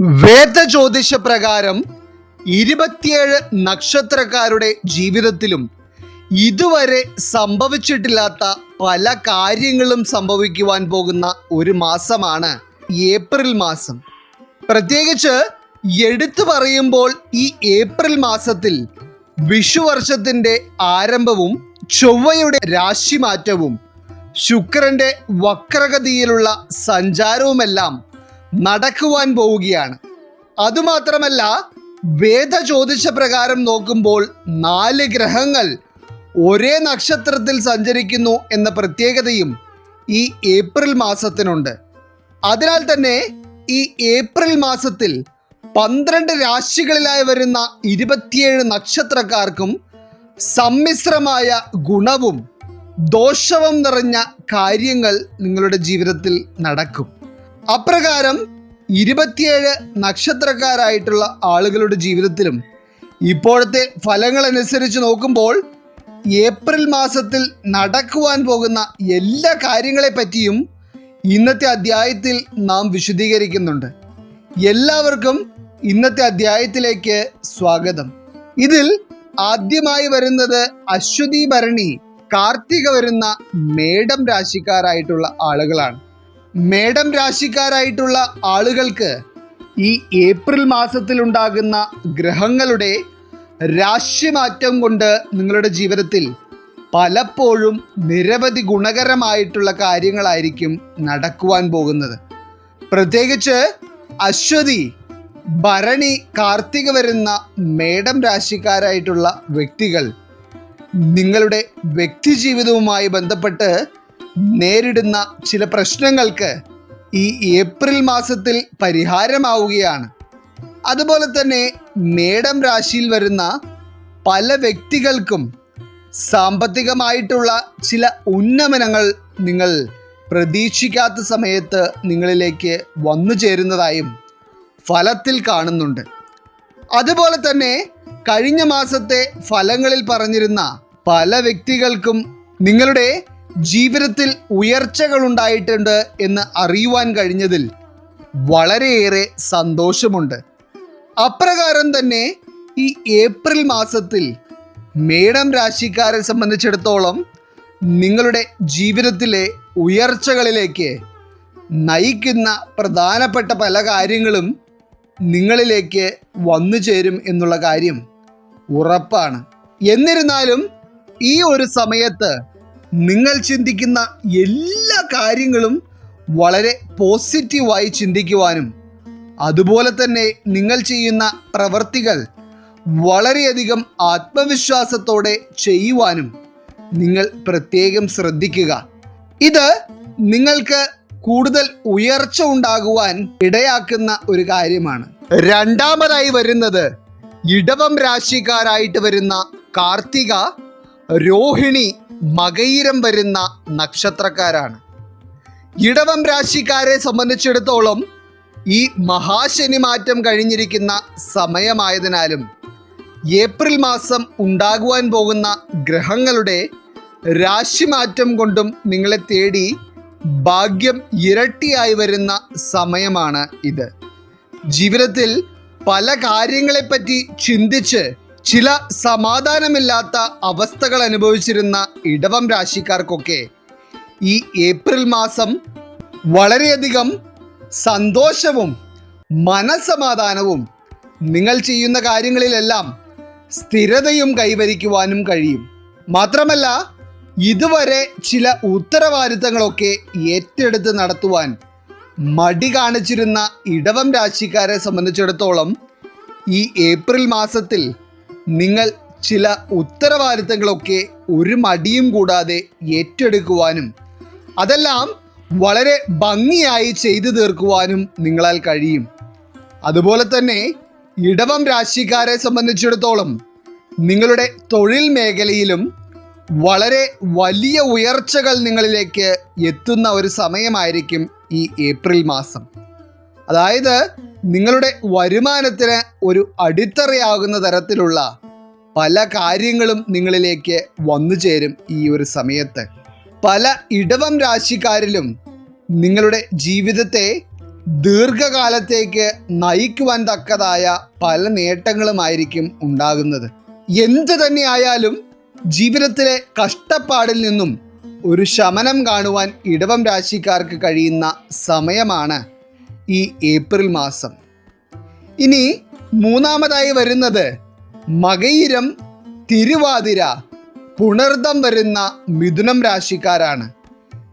വേദജ്യോതിഷ പ്രകാരം ഇരുപത്തിയേഴ് നക്ഷത്രക്കാരുടെ ജീവിതത്തിലും ഇതുവരെ സംഭവിച്ചിട്ടില്ലാത്ത പല കാര്യങ്ങളും സംഭവിക്കുവാൻ പോകുന്ന ഒരു മാസമാണ് ഏപ്രിൽ മാസം. പ്രത്യേകിച്ച് എടുത്തു പറയുമ്പോൾ ഈ ഏപ്രിൽ മാസത്തിൽ വിഷുവർഷത്തിന്റെ ആരംഭവും ചൊവ്വയുടെ രാശിമാറ്റവും ശുക്രന്റെ വക്രഗതിയിലുള്ള സഞ്ചാരവുമെല്ലാം നടക്കുവാൻ പോവുകയാണ്. അതുമാത്രമല്ല വേദ ചോദിച്ച പ്രകാരം നോക്കുമ്പോൾ നാല് ഗ്രഹങ്ങൾ ഒരേ നക്ഷത്രത്തിൽ സഞ്ചരിക്കുന്നു എന്ന പ്രത്യേകതയും ഈ ഏപ്രിൽ മാസത്തിനുണ്ട്. അതിനാൽ തന്നെ ഈ ഏപ്രിൽ മാസത്തിൽ പന്ത്രണ്ട് രാശികളിലായി വരുന്ന ഇരുപത്തിയേഴ് നക്ഷത്രക്കാർക്കും സമ്മിശ്രമായ ഗുണവും ദോഷവും നിറഞ്ഞ കാര്യങ്ങൾ നിങ്ങളുടെ ജീവിതത്തിൽ നടക്കും. അപ്രകാരം ഇരുപത്തിയേഴ് നക്ഷത്രക്കാരായിട്ടുള്ള ആളുകളുടെ ജീവിതത്തിലും ഇപ്പോഴത്തെ ഫലങ്ങൾ അനുസരിച്ച് നോക്കുമ്പോൾ ഏപ്രിൽ മാസത്തിൽ നടക്കുവാൻ പോകുന്ന എല്ലാ കാര്യങ്ങളെപ്പറ്റിയും ഇന്നത്തെ അധ്യായത്തിൽ നാം വിശദീകരിക്കുന്നുണ്ട്. എല്ലാവർക്കും ഇന്നത്തെ അധ്യായത്തിലേക്ക് സ്വാഗതം. ഇതിൽ ആദ്യമായി വരുന്നത് അശ്വതി ഭരണി കാർത്തിക വരുന്ന മേടം രാശിക്കാരായിട്ടുള്ള ആളുകളാണ്. മേടം രാശിക്കാരായിട്ടുള്ള ആളുകൾക്ക് ഈ ഏപ്രിൽ മാസത്തിൽ ഉണ്ടാകുന്ന ഗ്രഹങ്ങളുടെ രാശിമാറ്റം കൊണ്ട് നിങ്ങളുടെ ജീവിതത്തിൽ പലപ്പോഴും നിരവധി ഗുണകരമായിട്ടുള്ള കാര്യങ്ങളായിരിക്കും നടക്കുവാൻ പോകുന്നത്. പ്രത്യേകിച്ച് അശ്വതി ഭരണി കാർത്തിക വരുന്ന മേടം രാശിക്കാരായിട്ടുള്ള വ്യക്തികൾ നിങ്ങളുടെ വ്യക്തി ജീവിതവുമായി ബന്ധപ്പെട്ട് നേരിടുന്ന ചില പ്രശ്നങ്ങൾക്ക് ഈ ഏപ്രിൽ മാസത്തിൽ പരിഹാരമാവുകയാണ്. അതുപോലെ തന്നെ മേടം രാശിയിൽ വരുന്ന പല വ്യക്തികൾക്കും സാമ്പത്തികമായിട്ടുള്ള ചില ഉന്നമനങ്ങൾ നിങ്ങൾ പ്രതീക്ഷിക്കാത്ത സമയത്ത് നിങ്ങളിലേക്ക് വന്നു ചേരുന്നതായും ഫലത്തിൽ കാണുന്നുണ്ട്. അതുപോലെ തന്നെ കഴിഞ്ഞ മാസത്തെ ഫലങ്ങളിൽ പറഞ്ഞിരുന്ന പല വ്യക്തികൾക്കും നിങ്ങളുടെ ജീവിതത്തിൽ ഉയർച്ചകൾ ഉണ്ടായിട്ടുണ്ട് എന്ന് അറിയുവാൻ കഴിഞ്ഞതിൽ വളരെയേറെ സന്തോഷമുണ്ട്. അപ്രകാരം തന്നെ ഈ ഏപ്രിൽ മാസത്തിൽ മേടം രാശിക്കാരെ സംബന്ധിച്ചിടത്തോളം നിങ്ങളുടെ ജീവിതത്തിലെ ഉയർച്ചകളിലേക്ക് നയിക്കുന്ന പ്രധാനപ്പെട്ട പല കാര്യങ്ങളും നിങ്ങളിലേക്ക് വന്നു ചേരും എന്നുള്ള കാര്യം ഉറപ്പാണ്. എന്നിരുന്നാലും ഈ ഒരു സമയത്ത് നിങ്ങൾ ചിന്തിക്കുന്ന എല്ലാ കാര്യങ്ങളും വളരെ പോസിറ്റീവായി ചിന്തിക്കുവാനും അതുപോലെ തന്നെ നിങ്ങൾ ചെയ്യുന്ന പ്രവർത്തികൾ വളരെയധികം ആത്മവിശ്വാസത്തോടെ ചെയ്യുവാനും നിങ്ങൾ പ്രത്യേകം ശ്രദ്ധിക്കുക. ഇത് നിങ്ങൾക്ക് കൂടുതൽ ഉയർച്ച ഉണ്ടാകുവാൻ ഇടയാക്കുന്ന ഒരു കാര്യമാണ്. രണ്ടാമതായി വരുന്നത് ഇടവം രാശിക്കാരായിട്ട് വരുന്ന കാർത്തിക രോഹിണി മകയിരം വരുന്ന നക്ഷത്രക്കാരാണ്. ഇടവം രാശിക്കാരെ സംബന്ധിച്ചിടത്തോളം ഈ മഹാശനി മാറ്റം കഴിഞ്ഞിരിക്കുന്ന സമയമായതിനാലും ഏപ്രിൽ മാസം ഉണ്ടാകുവാൻ പോകുന്ന ഗ്രഹങ്ങളുടെ രാശിമാറ്റം കൊണ്ടും നിങ്ങളെ തേടി ഭാഗ്യം ഇരട്ടിയായി വരുന്ന സമയമാണ് ഇത്. ജീവിതത്തിൽ പല കാര്യങ്ങളെപ്പറ്റി ചിന്തിച്ച് ചില സമാധാനമില്ലാത്ത അവസ്ഥകൾ അനുഭവിച്ചിരുന്ന ഇടവം രാശിക്കാർക്കൊക്കെ ഈ ഏപ്രിൽ മാസം വളരെയധികം സന്തോഷവും മനസമാധാനവും നിങ്ങൾ ചെയ്യുന്ന കാര്യങ്ങളിലെല്ലാം സ്ഥിരതയും കൈവരിക്കുവാനും കഴിയും. മാത്രമല്ല ഇതുവരെ ചില ഉത്തരവാദിത്തങ്ങളൊക്കെ ഏറ്റെടുത്ത് നടത്തുവാൻ മടി കാണിച്ചിരുന്ന ഇടവം രാശിക്കാരെ സംബന്ധിച്ചിടത്തോളം ഈ ഏപ്രിൽ മാസത്തിൽ നിങ്ങൾ ചില ഉത്തരവാദിത്തങ്ങളൊക്കെ ഒരു മടിയും കൂടാതെ ഏറ്റെടുക്കുവാനും അതെല്ലാം വളരെ ഭംഗിയായി ചെയ്തു തീർക്കുവാനും നിങ്ങളാൽ കഴിയും. അതുപോലെ തന്നെ ഇടവം രാശിക്കാരെ സംബന്ധിച്ചിടത്തോളം നിങ്ങളുടെ തൊഴിൽ മേഖലയിലും വളരെ വലിയ ഉയർച്ചകൾ നിങ്ങളിലേക്ക് എത്തുന്ന ഒരു സമയമായിരിക്കും ഈ ഏപ്രിൽ മാസം. അതായത് നിങ്ങളുടെ വരുമാനത്തിന് ഒരു അടിത്തറയാകുന്ന തരത്തിലുള്ള പല കാര്യങ്ങളും നിങ്ങളിലേക്ക് വന്നു ചേരും ഈ ഒരു സമയത്ത്. പല ഇടവം രാശിക്കാരിലും നിങ്ങളുടെ ജീവിതത്തെ ദീർഘകാലത്തേക്ക് നയിക്കുവാൻ തക്കതായ പല നേട്ടങ്ങളുമായിരിക്കും ഉണ്ടാകുന്നത്. എന്തു തന്നെയായാലും ജീവിതത്തിലെ കഷ്ടപ്പാടിൽ നിന്നും ഒരു ശമനം കാണുവാൻ ഇടവം രാശിക്കാർക്ക് കഴിയുന്ന സമയമാണ്. ഈ ഏപ്രിൽ മാസം. ഇനി മൂന്നാമതായി വരുന്നത് മകയിരം തിരുവാതിര പുണർദം വരുന്ന മിഥുനം രാശിക്കാരാണ്.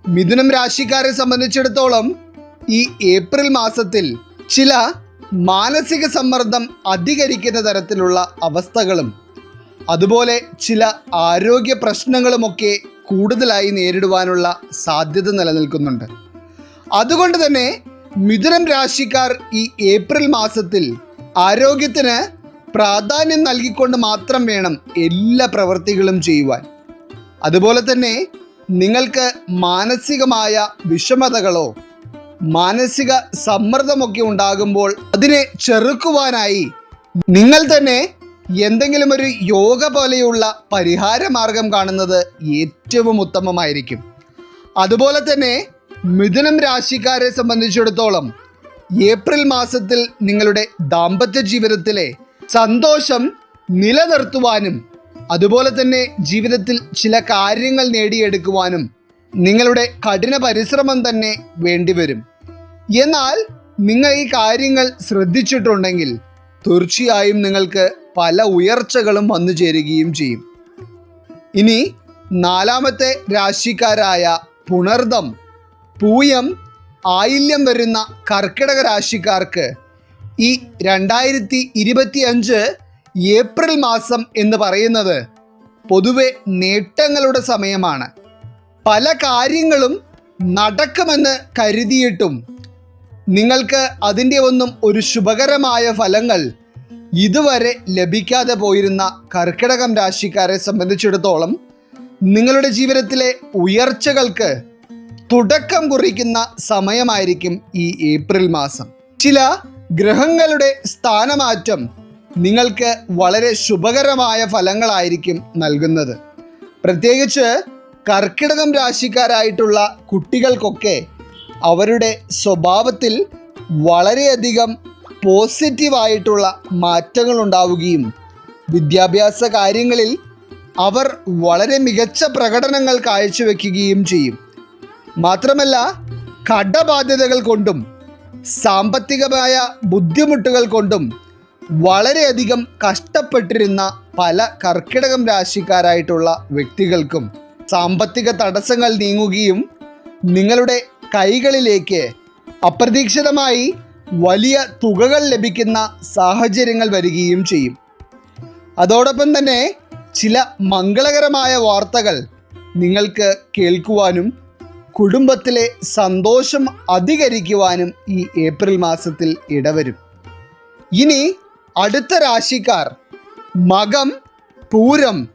മിഥുനം രാശിക്കാരെ സംബന്ധിച്ചിടത്തോളം ഈ ഏപ്രിൽ മാസത്തിൽ ചില മാനസിക സമ്മർദ്ദം അധികരിക്കുന്ന തരത്തിലുള്ള അവസ്ഥകളും അതുപോലെ ചില ആരോഗ്യ പ്രശ്നങ്ങളുമൊക്കെ കൂടുതലായി നേരിടുവാനുള്ള സാധ്യത നിലനിൽക്കുന്നുണ്ട്. അതുകൊണ്ട് തന്നെ മിഥുനം രാശിക്കാർ ഈ ഏപ്രിൽ മാസത്തിൽ ആരോഗ്യത്തിന് പ്രാധാന്യം നൽകിക്കൊണ്ട് മാത്രം വേണം എല്ലാ പ്രവൃത്തികളും ചെയ്യുവാൻ. അതുപോലെ തന്നെ നിങ്ങൾക്ക് മാനസികമായ വിഷമതകളോ മാനസിക സമ്മർദ്ദമൊക്കെ ഉണ്ടാകുമ്പോൾ അതിനെ ചെറുക്കുവാനായി നിങ്ങൾ തന്നെ എന്തെങ്കിലും ഒരു യോഗ പോലെയുള്ള പരിഹാര മാർഗം കാണുന്നത് ഏറ്റവും ഉത്തമമായിരിക്കും. അതുപോലെ തന്നെ മിഥുനം രാശിക്കാരെ സംബന്ധിച്ചിടത്തോളം ഏപ്രിൽ മാസത്തിൽ നിങ്ങളുടെ ദാമ്പത്യ ജീവിതത്തിലെ സന്തോഷം നിലനിർത്തുവാനും അതുപോലെ തന്നെ ജീവിതത്തിൽ ചില കാര്യങ്ങൾ നേടിയെടുക്കുവാനും നിങ്ങളുടെ കഠിന പരിശ്രമം തന്നെ വേണ്ടിവരും. എന്നാൽ നിങ്ങൾ ഈ കാര്യങ്ങൾ ശ്രദ്ധിച്ചിട്ടുണ്ടെങ്കിൽ തീർച്ചയായും നിങ്ങൾക്ക് പല ഉയർച്ചകളും വന്നു ചേരുകയും ചെയ്യും. ഇനി നാലാമത്തെ രാശിക്കാരായ പുണർദം പൂയം ആയില്യം വരുന്ന കർക്കിടക രാശിക്കാർക്ക് ഈ രണ്ടായിരത്തി ഇരുപത്തി അഞ്ച് ഏപ്രിൽ മാസം എന്ന് പറയുന്നത് പൊതുവെ നേട്ടങ്ങളുടെ സമയമാണ്. പല കാര്യങ്ങളും നടക്കുമെന്ന് കരുതിയിട്ടും നിങ്ങൾക്ക് അതിന്റെ ഒന്നും ഒരു ശുഭകരമായ ഫലങ്ങൾ ഇതുവരെ ലഭിക്കാതെ പോയിരുന്ന കർക്കിടകം രാശിക്കാരെ സംബന്ധിച്ചിടത്തോളം നിങ്ങളുടെ ജീവിതത്തിലെ ഉയർച്ചകൾക്ക് തുടക്കം കുറിക്കുന്ന സമയമായിരിക്കും ഈ ഏപ്രിൽ മാസം. ചില ഗ്രഹങ്ങളുടെ സ്ഥാനമാറ്റം നിങ്ങൾക്ക് വളരെ ശുഭകരമായ ഫലങ്ങളായിരിക്കും നൽകുന്നത്. പ്രത്യേകിച്ച് കർക്കിടകം രാശിക്കാരായിട്ടുള്ള കുട്ടികൾക്കൊക്കെ അവരുടെ സ്വഭാവത്തിൽ വളരെയധികം പോസിറ്റീവായിട്ടുള്ള മാറ്റങ്ങൾ ഉണ്ടാവുകയും വിദ്യാഭ്യാസ കാര്യങ്ങളിൽ അവർ വളരെ മികച്ച പ്രകടനങ്ങൾ കാഴ്ചവെക്കുകയും ചെയ്യും. മാത്രമല്ല കടബാധ്യതകൾ കൊണ്ടും സാമ്പത്തികമായ ബുദ്ധിമുട്ടുകൾ കൊണ്ടും വളരെയധികം കഷ്ടപ്പെട്ടിരുന്ന പല കർക്കിടകം രാശിക്കാരായിട്ടുള്ള വ്യക്തികൾക്കും സാമ്പത്തിക തടസ്സങ്ങൾ നീങ്ങുകയും നിങ്ങളുടെ കൈകളിലേക്ക് അപ്രതീക്ഷിതമായി വലിയ തുകകൾ ലഭിക്കുന്ന സാഹചര്യങ്ങൾ വരികയും ചെയ്യും. അതോടൊപ്പം തന്നെ ചില മംഗളകരമായ വാർത്തകൾ നിങ്ങൾക്ക് കേൾക്കുവാനും കുടുംബത്തിലെ സന്തോഷം അധികരിക്കുവാനും ഈ ഏപ്രിൽ മാസത്തിൽ ഇടവരും. ഇനി അടുത്ത രാശിക്കാർ മകം പൂരം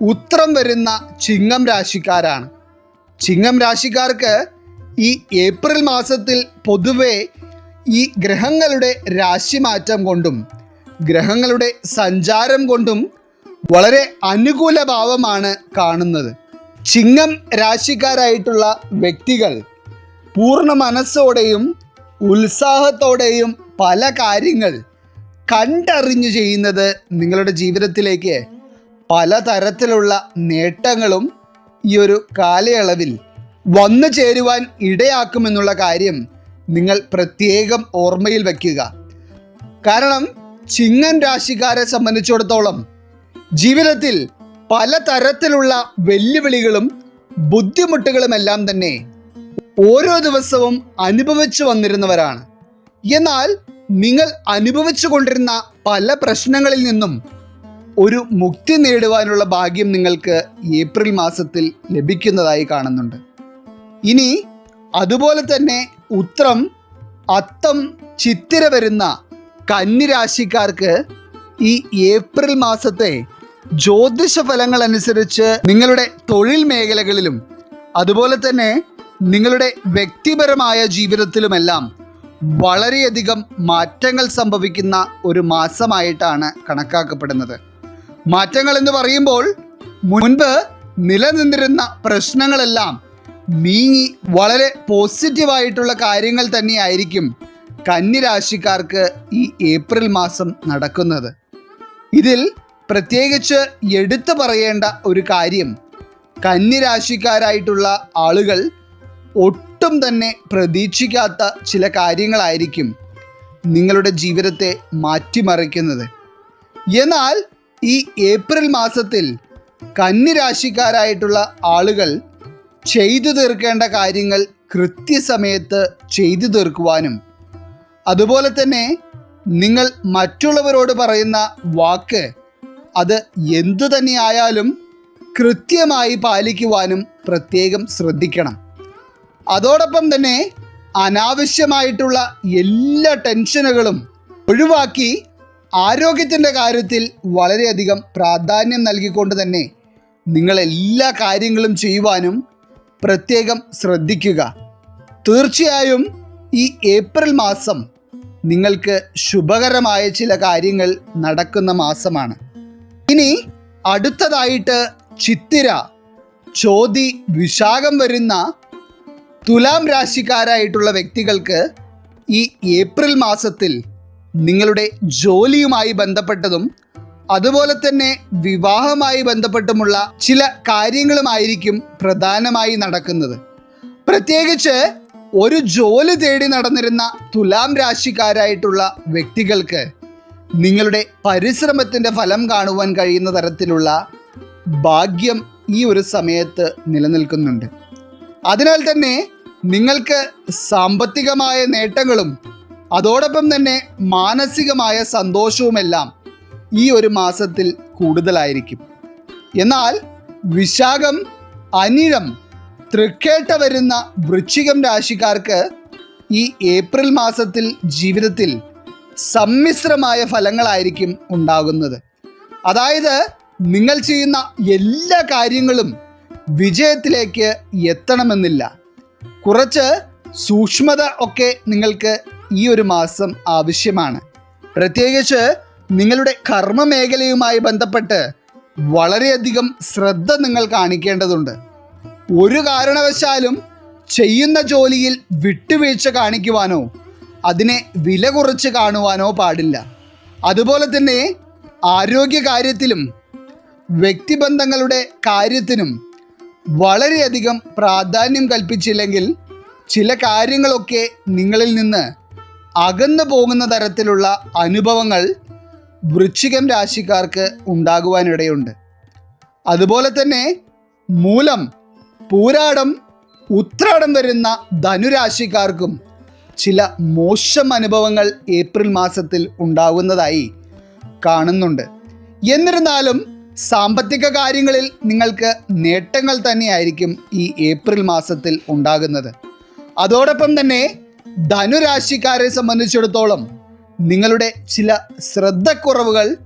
ഉത്രം വരുന്ന ചിങ്ങം രാശിക്കാരാണ്. ചിങ്ങം രാശിക്കാർക്ക് ഈ ഏപ്രിൽ മാസത്തിൽ പൊതുവെ ഈ ഗ്രഹങ്ങളുടെ രാശിമാറ്റം കൊണ്ടും ഗ്രഹങ്ങളുടെ സഞ്ചാരം കൊണ്ടും വളരെ അനുകൂല ഭാവമാണ് കാണുന്നത്. ചിങ്ങം രാശിക്കാരായിട്ടുള്ള വ്യക്തികൾ പൂർണ മനസ്സോടെയും ഉത്സാഹത്തോടെയും പല കാര്യങ്ങൾ കണ്ടറിഞ്ഞു ചെയ്യുന്നത് നിങ്ങളുടെ ജീവിതത്തിലേക്ക് പലതരത്തിലുള്ള നേട്ടങ്ങളും ഈ ഒരു കാലയളവിൽ വന്നു ചേരുവാൻ ഇടയാക്കുമെന്നുള്ള കാര്യം നിങ്ങൾ പ്രത്യേകം ഓർമ്മയിൽ വയ്ക്കുക കാരണം ചിങ്ങൻ രാശിക്കാരെ സംബന്ധിച്ചിടത്തോളം ജീവിതത്തിൽ പലതരത്തിലുള്ള വെല്ലുവിളികളും ബുദ്ധിമുട്ടുകളുമെല്ലാം തന്നെ ഓരോ ദിവസവും അനുഭവിച്ചു വന്നിരുന്നവരാണ്. എന്നാൽ നിങ്ങൾ അനുഭവിച്ചു കൊണ്ടിരുന്ന പല പ്രശ്നങ്ങളിൽ നിന്നും ഒരു മുക്തി നേടുവാനുള്ള ഭാഗ്യം നിങ്ങൾക്ക് ഏപ്രിൽ മാസത്തിൽ ലഭിക്കുന്നതായി കാണുന്നുണ്ട്. ഇനി അതുപോലെ തന്നെ ഉത്രം അത്തം ചിത്തിര വരുന്ന കന്നിരാശിക്കാർക്ക് ഈ ഏപ്രിൽ മാസത്തെ ജ്യോതിഷ ഫലങ്ങൾ അനുസരിച്ച് നിങ്ങളുടെ തൊഴിൽ മേഖലകളിലും അതുപോലെ തന്നെ നിങ്ങളുടെ വ്യക്തിപരമായ ജീവിതത്തിലുമെല്ലാം വളരെയധികം മാറ്റങ്ങൾ സംഭവിക്കുന്ന ഒരു മാസമായിട്ടാണ് കണക്കാക്കപ്പെടുന്നത്. മാറ്റങ്ങൾ എന്ന് പറയുമ്പോൾ മുൻപ് നിലനിന്നിരുന്ന പ്രശ്നങ്ങളെല്ലാം നീങ്ങി വളരെ പോസിറ്റീവായിട്ടുള്ള കാര്യങ്ങൾ തന്നെയായിരിക്കും കന്നിരാശിക്കാർക്ക് ഈ ഏപ്രിൽ മാസം നടക്കുന്നത്. ഇതിൽ പ്രത്യേകിച്ച് എടുത്തു പറയേണ്ട ഒരു കാര്യം കന്നിരാശിക്കാരായിട്ടുള്ള ആളുകൾ ഒട്ടും തന്നെ പ്രതീക്ഷിക്കാത്ത ചില കാര്യങ്ങളായിരിക്കും നിങ്ങളുടെ ജീവിതത്തെ മാറ്റിമറിക്കുന്നത്. എന്നാൽ ഈ ഏപ്രിൽ മാസത്തിൽ കന്നിരാശിക്കാരായിട്ടുള്ള ആളുകൾ ചെയ്തു തീർക്കേണ്ട കാര്യങ്ങൾ കൃത്യസമയത്ത് ചെയ്തു തീർക്കുവാനും അതുപോലെ തന്നെ നിങ്ങൾ മറ്റുള്ളവരോട് പറയുന്ന വാക്ക് അത് എന്തു തന്നെയായാലും കൃത്യമായി പാലിക്കുവാനും പ്രത്യേകം ശ്രദ്ധിക്കണം. അതോടൊപ്പം തന്നെ അനാവശ്യമായിട്ടുള്ള എല്ലാ ടെൻഷനുകളും ഒഴിവാക്കി ആരോഗ്യത്തിന്റെ കാര്യത്തിൽ വളരെയധികം പ്രാധാന്യം നൽകിക്കൊണ്ട് തന്നെ നിങ്ങൾ എല്ലാ കാര്യങ്ങളും ചെയ്യുവാനും പ്രത്യേകം ശ്രദ്ധിക്കുക. തീർച്ചയായും ഈ ഏപ്രിൽ മാസം നിങ്ങൾക്ക് ശുഭകരമായ ചില കാര്യങ്ങൾ നടക്കുന്ന മാസമാണ്. ഇനി അടുത്തതായിട്ട് ചിത്തിര ചോതി വിശാഖം വരുന്ന തുലാം രാശിക്കാരായിട്ടുള്ള വ്യക്തികൾക്ക് ഈ ഏപ്രിൽ മാസത്തിൽ നിങ്ങളുടെ ജോലിയുമായി ബന്ധപ്പെട്ടതും അതുപോലെ തന്നെ വിവാഹമായി ബന്ധപ്പെട്ടുമുള്ള ചില കാര്യങ്ങളുമായിരിക്കും പ്രധാനമായി നടക്കുന്നത്. പ്രത്യേകിച്ച് ഒരു ജോലി തേടി നടന്നിരുന്ന തുലാം രാശിക്കാരായിട്ടുള്ള വ്യക്തികൾക്ക് നിങ്ങളുടെ പരിശ്രമത്തിന്റെ ഫലം കാണുവാൻ കഴിയുന്ന തരത്തിലുള്ള ഭാഗ്യം ഈ ഒരു സമയത്ത് നിലനിൽക്കുന്നുണ്ട്. അതിനാൽ തന്നെ നിങ്ങൾക്ക് സാമ്പത്തികമായ നേട്ടങ്ങളും അതോടൊപ്പം തന്നെ മാനസികമായ സന്തോഷവുമെല്ലാം ഈ ഒരു മാസത്തിൽ കൂടുതലായിരിക്കും. എന്നാൽ വിശാഖം അനിഴം തൃക്കേട്ട വരുന്ന വൃശ്ചികം രാശിക്കാർക്ക് ഈ ഏപ്രിൽ മാസത്തിൽ ജീവിതത്തിൽ സമ്മിശ്രമായ ഫലങ്ങളായിരിക്കും ഉണ്ടാകുന്നത്. അതായത് നിങ്ങൾ ചെയ്യുന്ന എല്ലാ കാര്യങ്ങളും വിജയത്തിലേക്ക് എത്തണമെന്നില്ല. കുറച്ച് സൂക്ഷ്മത ഒക്കെ നിങ്ങൾക്ക് ഈ ഒരു മാസം ആവശ്യമാണ്. പ്രത്യേകിച്ച് നിങ്ങളുടെ കർമ്മ മേഖലയുമായി ബന്ധപ്പെട്ട് വളരെയധികം ശ്രദ്ധ നിങ്ങൾ കാണിക്കേണ്ടതുണ്ട്. ഒരു കാരണവശാലും ചെയ്യുന്ന ജോലിയിൽ വിട്ടുവീഴ്ച കാണിക്കുവാനോ അതിനെ വില കുറച്ച് കാണുവാനോ പാടില്ല. അതുപോലെ തന്നെ ആരോഗ്യകാര്യത്തിലും വ്യക്തിബന്ധങ്ങളുടെ കാര്യത്തിനും വളരെയധികം പ്രാധാന്യം കൽപ്പിച്ചില്ലെങ്കിൽ ചില കാര്യങ്ങളൊക്കെ നിങ്ങളിൽ നിന്ന് അകന്നു പോകുന്ന തരത്തിലുള്ള അനുഭവങ്ങൾ വൃശ്ചികം രാശിക്കാർക്ക് ഉണ്ടാകുവാനിടയുണ്ട്. അതുപോലെ തന്നെ മൂലം പൂരാടം ഉത്രാടം വരുന്ന ധനുരാശിക്കാർക്കും ചില മോശം അനുഭവങ്ങൾ ഏപ്രിൽ മാസത്തിൽ ഉണ്ടാകുന്നതായി കാണുന്നുണ്ട്. എന്നിരുന്നാലും സാമ്പത്തിക കാര്യങ്ങളിൽ നിങ്ങൾക്ക് നേട്ടങ്ങൾ തന്നെയായിരിക്കും ഈ ഏപ്രിൽ മാസത്തിൽ ഉണ്ടാകുന്നത്. അതോടൊപ്പം തന്നെ ധനുരാശിക്കാരെ സംബന്ധിച്ചിടത്തോളം നിങ്ങളുടെ ചില ശ്രദ്ധക്കുറവുകൾ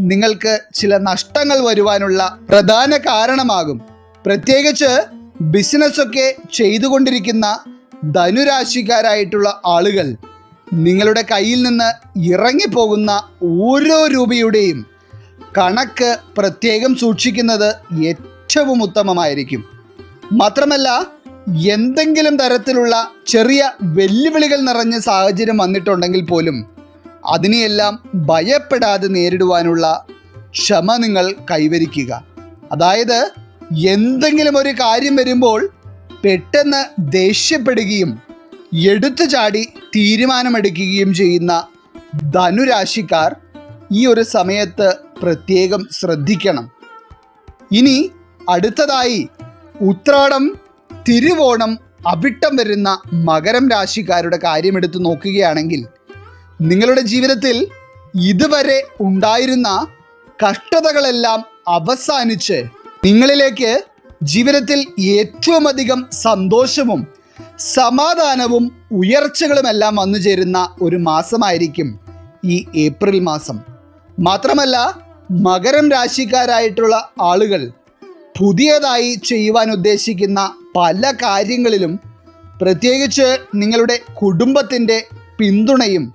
നിങ്ങൾക്ക് ചില നഷ്ടങ്ങൾ വരുവാനുള്ള പ്രധാന കാരണമാകും. പ്രത്യേകിച്ച് ബിസിനസ്സൊക്കെ ചെയ്തുകൊണ്ടിരിക്കുന്ന ധനുരാശിക്കാരായിട്ടുള്ള ആളുകൾ നിങ്ങളുടെ കയ്യിൽ നിന്ന് ഇറങ്ങിപ്പോകുന്ന ഓരോ രൂപയുടെയും കണക്ക് പ്രത്യേകം സൂക്ഷിക്കുന്നത് ഏറ്റവും ഉത്തമമായിരിക്കും. മാത്രമല്ല എന്തെങ്കിലും തരത്തിലുള്ള ചെറിയ വെല്ലുവിളികൾ നിറഞ്ഞ സാഹചര്യം വന്നിട്ടുണ്ടെങ്കിൽ പോലും അതിനെയെല്ലാം ഭയപ്പെടാതെ നേരിടുവാനുള്ള ക്ഷമ നിങ്ങൾ കൈവരിക്കുക. അതായത് എന്തെങ്കിലും ഒരു കാര്യം വരുമ്പോൾ പെട്ടെന്ന് ദേഷ്യപ്പെടുകയും എടുത്തു ചാടി തീരുമാനമെടുക്കുകയും ചെയ്യുന്ന ധനുരാശിക്കാർ ഈ ഒരു സമയത്ത് പ്രത്യേകം ശ്രദ്ധിക്കണം. ഇനി അടുത്തതായി ഉത്രാടം തിരുവോണം അവിട്ടം വരുന്ന മകരം രാശിക്കാരുടെ കാര്യമെടുത്ത് നോക്കുകയാണെങ്കിൽ നിങ്ങളുടെ ജീവിതത്തിൽ ഇതുവരെ ഉണ്ടായിരുന്ന കഷ്ടതകളെല്ലാം അവസാനിച്ച് നിങ്ങളിലേക്ക് ജീവിതത്തിൽ ഏറ്റവും അധികം സന്തോഷവും സമാധാനവും ഉയർച്ചകളുമെല്ലാം വന്നു ചേരുന്ന ഒരു മാസമായിരിക്കും ഈ ഏപ്രിൽ മാസം. മാത്രമല്ല മകരം രാശിക്കാരായിട്ടുള്ള ആളുകൾ പുതിയതായി ചെയ്യുവാൻ ഉദ്ദേശിക്കുന്ന പല കാര്യങ്ങളിലും പ്രത്യേകിച്ച് നിങ്ങളുടെ കുടുംബത്തിന്റെ പിന്തുണയും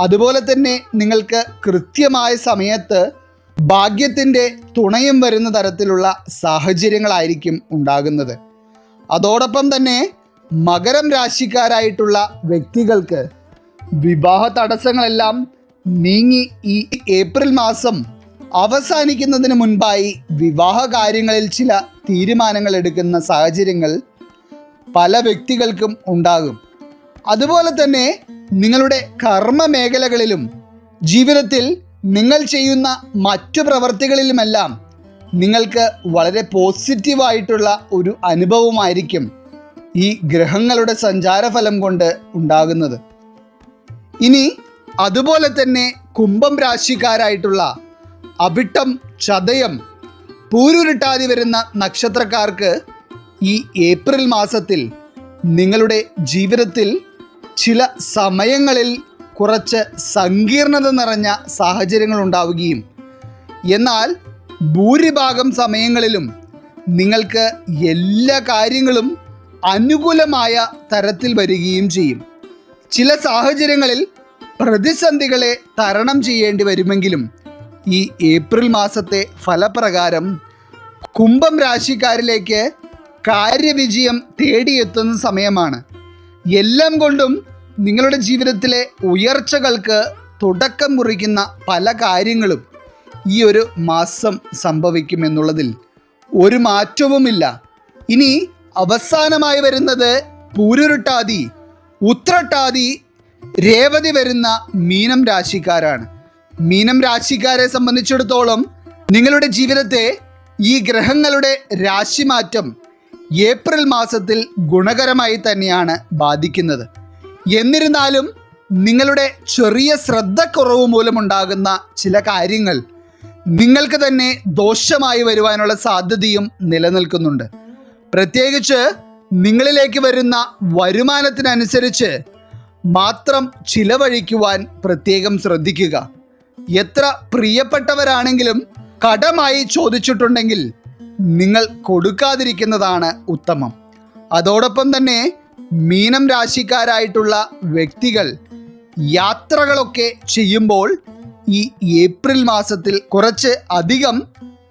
അതുപോലെ തന്നെ നിങ്ങൾക്ക് കൃത്യമായ സമയത്ത് ഭാഗ്യത്തിന്റെ തുണയും വരുന്ന തരത്തിലുള്ള സാഹചര്യങ്ങളായിരിക്കും ഉണ്ടാകുന്നത്. അതോടൊപ്പം തന്നെ മകരം രാശിക്കാരായിട്ടുള്ള വ്യക്തികൾക്ക് വിവാഹ തടസ്സങ്ങളെല്ലാം നീങ്ങി ഈ ഏപ്രിൽ മാസം അവസാനിക്കുന്നതിന് മുൻപായി വിവാഹ കാര്യങ്ങളിൽ ചില തീരുമാനങ്ങൾ എടുക്കുന്ന സാഹചര്യങ്ങൾ പല വ്യക്തികൾക്കും ഉണ്ടാകും. അതുപോലെ തന്നെ നിങ്ങളുടെ കർമ്മ മേഖലകളിലും ജീവിതത്തിൽ നിങ്ങൾ ചെയ്യുന്ന മറ്റു പ്രവർത്തികളിലുമെല്ലാം നിങ്ങൾക്ക് വളരെ പോസിറ്റീവായിട്ടുള്ള ഒരു അനുഭവമായിരിക്കും ഈ ഗ്രഹങ്ങളുടെ സഞ്ചാരഫലം കൊണ്ട് ഉണ്ടാകുന്നത്. ഇനി അതുപോലെ തന്നെ കുംഭം രാശിക്കാരായിട്ടുള്ള അവിട്ടം ചതയം പൂരുരുട്ടാതി വരുന്ന നക്ഷത്രക്കാർക്ക് ഈ ഏപ്രിൽ മാസത്തിൽ നിങ്ങളുടെ ജീവിതത്തിൽ ചില സമയങ്ങളിൽ കുറച്ച് സങ്കീർണത നിറഞ്ഞ സാഹചര്യങ്ങൾ ഉണ്ടാവുകയും എന്നാൽ ഭൂരിഭാഗം സമയങ്ങളിലും നിങ്ങൾക്ക് എല്ലാ കാര്യങ്ങളും അനുകൂലമായ തരത്തിൽ വരികയും ചെയ്യും. ചില സാഹചര്യങ്ങളിൽ പ്രതിസന്ധികളെ തരണം ചെയ്യേണ്ടി വരുമെങ്കിലും ഈ ഏപ്രിൽ മാസത്തെ ഫലപ്രകാരം കുംഭം രാശിക്കാരിലേക്ക് കാര്യവിജയം തേടിയെത്തുന്ന സമയമാണ്. എല്ലാം കൊണ്ടും നിങ്ങളുടെ ജീവിതത്തിലെ ഉയർച്ചകൾക്ക് തുടക്കം കുറിക്കുന്ന പല കാര്യങ്ങളും ഈ ഒരു മാസം സംഭവിക്കുമെന്നുള്ളതിൽ ഒരു മാറ്റവുമില്ല. ഇനി അവസാനമായി വരുന്നത് പൂരുരുട്ടാതി ഉത്രട്ടാതി രേവതി വരുന്ന മീനം രാശിക്കാരാണ്. മീനം രാശിക്കാരെ സംബന്ധിച്ചിടത്തോളം നിങ്ങളുടെ ജീവിതത്തെ ഈ ഗ്രഹങ്ങളുടെ രാശിമാറ്റം ഏപ്രിൽ മാസത്തിൽ ഗുണകരമായി തന്നെയാണ് ബാധിക്കുന്നത്. എന്നിരുന്നാലും നിങ്ങളുടെ ചെറിയ ശ്രദ്ധക്കുറവ് മൂലമുണ്ടാകുന്ന ചില കാര്യങ്ങൾ നിങ്ങൾക്ക് തന്നെ ദോഷമായി വരുവാനുള്ള സാധ്യതയും നിലനിൽക്കുന്നുണ്ട്. പ്രത്യേകിച്ച് നിങ്ങളിലേക്ക് വരുന്ന വരുമാനത്തിനനുസരിച്ച് മാത്രം ചിലവഴിക്കുവാൻ പ്രത്യേകം ശ്രദ്ധിക്കുക. എത്ര പ്രിയപ്പെട്ടവരാണെങ്കിലും കടമായി ചോദിച്ചിട്ടുണ്ടെങ്കിൽ നിങ്ങൾ കൊടുക്കാതിരിക്കുന്നതാണ് ഉത്തമം. അതോടൊപ്പം തന്നെ മീനം രാശിക്കാരായിട്ടുള്ള വ്യക്തികൾ യാത്രകളൊക്കെ ചെയ്യുമ്പോൾ ഈ ഏപ്രിൽ മാസത്തിൽ കുറച്ച് അധികം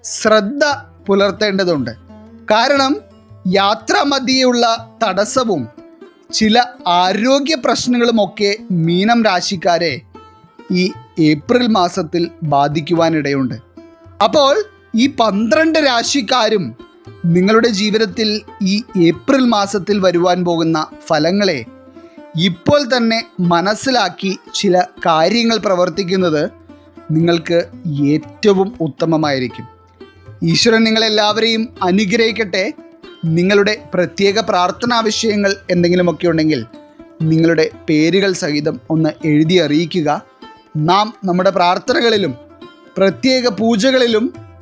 ശ്രദ്ധ പുലർത്തേണ്ടതുണ്ട്. കാരണം യാത്രാമധ്യയുള്ള തടസ്സവും ചില ആരോഗ്യ പ്രശ്നങ്ങളുമൊക്കെ മീനം രാശിക്കാരെ ഈ ഏപ്രിൽ മാസത്തിൽ ബാധിക്കുവാനിടയുണ്ട്. അപ്പോൾ ഈ പന്ത്രണ്ട് രാശിക്കാരും നിങ്ങളുടെ ജീവിതത്തിൽ ഈ ഏപ്രിൽ മാസത്തിൽ വരുവാൻ പോകുന്ന ഫലങ്ങളെ ഇപ്പോൾ തന്നെ മനസ്സിലാക്കി ചില കാര്യങ്ങൾ പ്രവർത്തിക്കുന്നത് നിങ്ങൾക്ക് ഏറ്റവും ഉത്തമമായിരിക്കും. ഈശ്വരൻ നിങ്ങളെല്ലാവരെയും അനുഗ്രഹിക്കട്ടെ. നിങ്ങളുടെ പ്രത്യേക പ്രാർത്ഥനാ വിഷയങ്ങൾ എന്തെങ്കിലുമൊക്കെ ഉണ്ടെങ്കിൽ നിങ്ങളുടെ പേരുകൾ സഹിതം ഒന്ന് എഴുതി അറിയിക്കുക. നാം നമ്മുടെ പ്രാർത്ഥനകളിലും പ്രത്യേക പൂജകളിലും